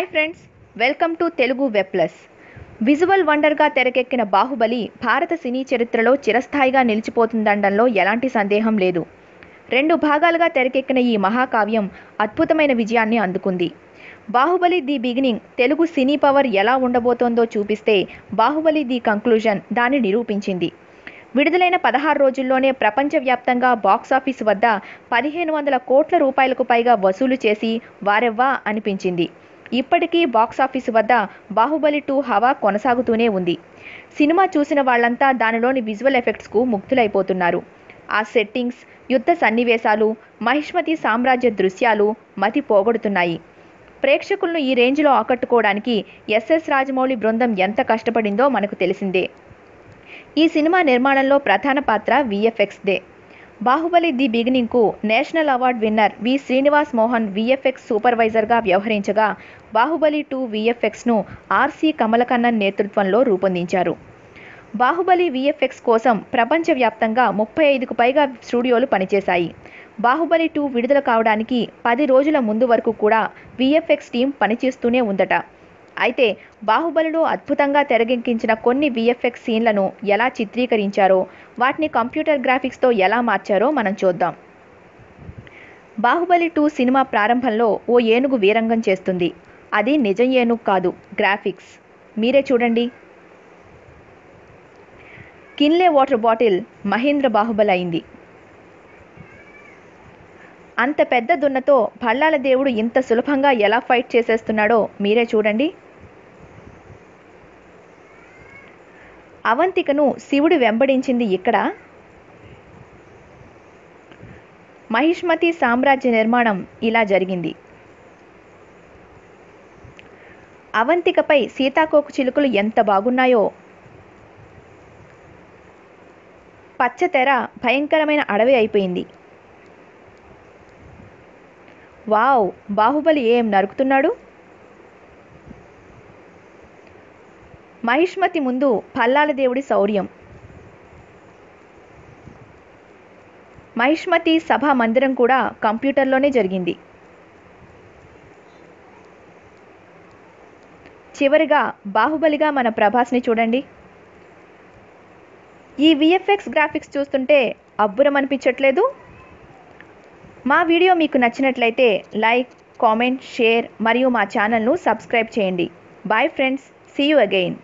Hi friends welcome to Telugu web plus visual వండర్గా తెరకెక్కిన బాహుబలి భారత సినీ చరిత్రలో చిరస్థాయిగా నిలిచిపోతుందనడంలో ఎలాంటి సందేహం లేదు. రెండు భాగాలుగా తెరకెక్కిన ఈ మహాకావ్యం అద్భుతమైన విజయాన్ని అందుకుంది. Baahubali the beginning Telugu cine power ఎలా ఉండబోతోందో చూపిస్తే బాహుబలి ది కంక్లూజన్ దాన్ని నిరూపించింది. విడుదలైన పదహారు రోజుల్లోనే ప్రపంచవ్యాప్తంగా బాక్సాఫీస్ వద్ద పదిహేను వందల కోట్ల రూపాయలకు పైగా వసూలు చేసి వారెవ్వా అనిపించింది. ఇప్పటికీ బాక్సాఫీస్ వద్ద బాహుబలి టూ హవా కొనసాగుతూనే ఉంది. సినిమా చూసిన వాళ్ళంతా దానిలోని విజువల్ ఎఫెక్ట్స్కు ముగ్ధులైపోతున్నారు. ఆ సెట్టింగ్స్ యుద్ధ సన్నివేశాలు మహిష్మతి సామ్రాజ్య దృశ్యాలు మతి పోగొడుతున్నాయి. ప్రేక్షకులను ఈ రేంజ్లో ఆకట్టుకోవడానికి ఎస్ఎస్ రాజమౌళి బృందం ఎంత కష్టపడిందో మనకు తెలిసిందే. ఈ సినిమా నిర్మాణంలో ప్రధాన పాత్ర విఎఫ్ఎక్స్దే Baahubali the బిగినింగ్కు national award winner V. Srinivas Mohan VFX సూపర్వైజర్గా వ్యవహరించగా బాహుబలి టూ విఎఫ్ఎక్స్ను ఆర్సీ కమలకన్నన్ నేతృత్వంలో రూపొందించారు. బాహుబలి విఎఫ్ఎక్స్ కోసం ప్రపంచవ్యాప్తంగా ముప్పై ఐదుకు పైగా స్టూడియోలు పనిచేశాయి. బాహుబలి టూ విడుదల కావడానికి పది రోజుల ముందు వరకు కూడా విఎఫ్ఎక్స్ టీం పనిచేస్తూనే ఉందట. అయితే బాహుబలిలో అద్భుతంగా తెరకెక్కించిన కొన్ని విఎఫ్ఎక్స్ సీన్లను ఎలా చిత్రీకరించారో వాటిని కంప్యూటర్ గ్రాఫిక్స్తో ఎలా మార్చారో మనం చూద్దాం. బాహుబలి టూ సినిమా ప్రారంభంలో ఓ ఏనుగు వీరంగం చేస్తుంది. అది నిజం ఏనుగు కాదు గ్రాఫిక్స్. మీరే చూడండి. Kinley water bottle Mahendra Baahubali అయింది. అంత పెద్ద దున్నతో భళ్ళాల దేవుడు ఇంత సులభంగా ఎలా ఫైట్ చేసేస్తున్నాడో మీరే చూడండి. అవంతికను శివుడు వెంబడించింది ఇక్కడ. మహిష్మతి సామ్రాజ్య నిర్మాణం ఇలా జరిగింది. అవంతికపై సీతాకోకు చిలుకలు ఎంత బాగున్నాయో. పచ్చతెర భయంకరమైన అడవి అయిపోయింది. వావ్ బాహుబలి ఏం నరుకుతున్నాడు? మహిష్మతి ముందు పల్లాల దేవుడి శౌర్యం. మహిష్మతి సభా మందిరం కూడా కంప్యూటర్లోనే జరిగింది. చివరిగా బాహుబలిగా మన ప్రభాస్ని చూడండి. ఈ విఎఫ్ఎక్స్ గ్రాఫిక్స్ చూస్తుంటే అబ్బురం అనిపించట్లేదు. మా వీడియో మీకు నచ్చినట్లయితే లైక్ కామెంట్ షేర్ మరియు మా ఛానల్ను సబ్స్క్రైబ్ చేయండి. Bye friends see you again.